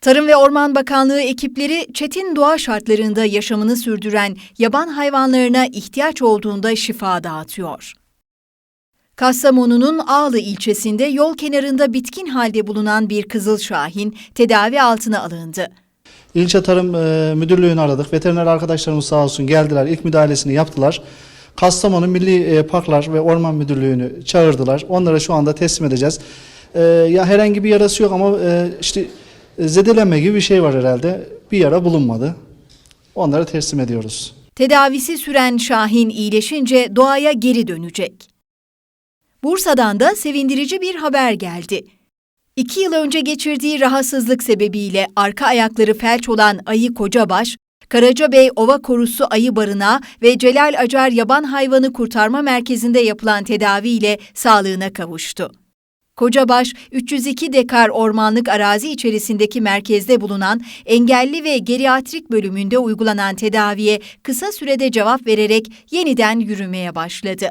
Tarım ve Orman Bakanlığı ekipleri çetin doğa şartlarında yaşamını sürdüren yaban hayvanlarına ihtiyaç olduğunda şifa dağıtıyor. Kastamonu'nun Ağlı ilçesinde yol kenarında bitkin halde bulunan bir kızıl şahin tedavi altına alındı. İlçe Tarım e, Müdürlüğü'nü aradık. Veteriner arkadaşlarımız sağ olsun geldiler. İlk müdahalesini yaptılar. Kastamonu Milli e, Parklar ve Orman Müdürlüğü'nü çağırdılar. Onlara şu anda teslim edeceğiz. E, ya herhangi bir yarası yok ama e, işte zedelenme gibi bir şey var herhalde. Bir yara bulunmadı. Onlara teslim ediyoruz. Tedavisi süren Şahin iyileşince doğaya geri dönecek. Bursa'dan da sevindirici bir haber geldi. İki yıl önce geçirdiği rahatsızlık sebebiyle arka ayakları felç olan Ayı Kocabaş, Karacabey Ova Korusu Ayı Barınağı ve Celal Acar Yaban Hayvanı Kurtarma Merkezi'nde yapılan tedaviyle sağlığına kavuştu. Kocabaş, 302 dekar ormanlık arazi içerisindeki merkezde bulunan engelli ve geriatrik bölümünde uygulanan tedaviye kısa sürede cevap vererek yeniden yürümeye başladı.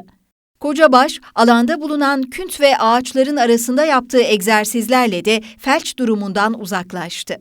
Kocabaş, alanda bulunan künt ve ağaçların arasında yaptığı egzersizlerle de felç durumundan uzaklaştı.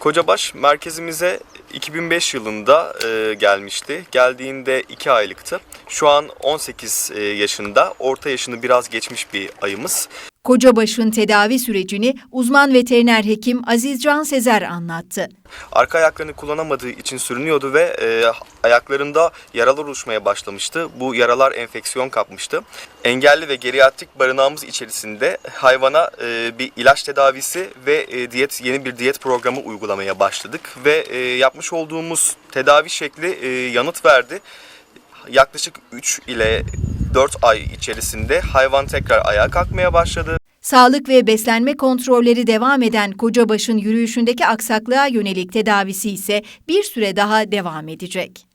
Kocabaş merkezimize 2005 yılında e, gelmişti. Geldiğinde 2 aylıktı. Şu an 18 e, yaşında, orta yaşını biraz geçmiş bir ayımız. Kocabaş'ın tedavi sürecini uzman veteriner hekim Azizcan Sezer anlattı. Arka ayaklarını kullanamadığı için sürünüyordu ve e, ayaklarında yaralar oluşmaya başlamıştı. Bu yaralar enfeksiyon kapmıştı. Engelli ve geriatrik barınağımız içerisinde hayvana e, bir ilaç tedavisi ve e, diyet yeni bir diyet programı uygulamaya başladık ve e, yapmış olduğumuz tedavi şekli e, yanıt verdi. Yaklaşık 3 ile 4 ay içerisinde hayvan tekrar ayağa kalkmaya başladı. Sağlık ve beslenme kontrolleri devam eden Kocabaş'ın yürüyüşündeki aksaklığa yönelik tedavisi ise bir süre daha devam edecek.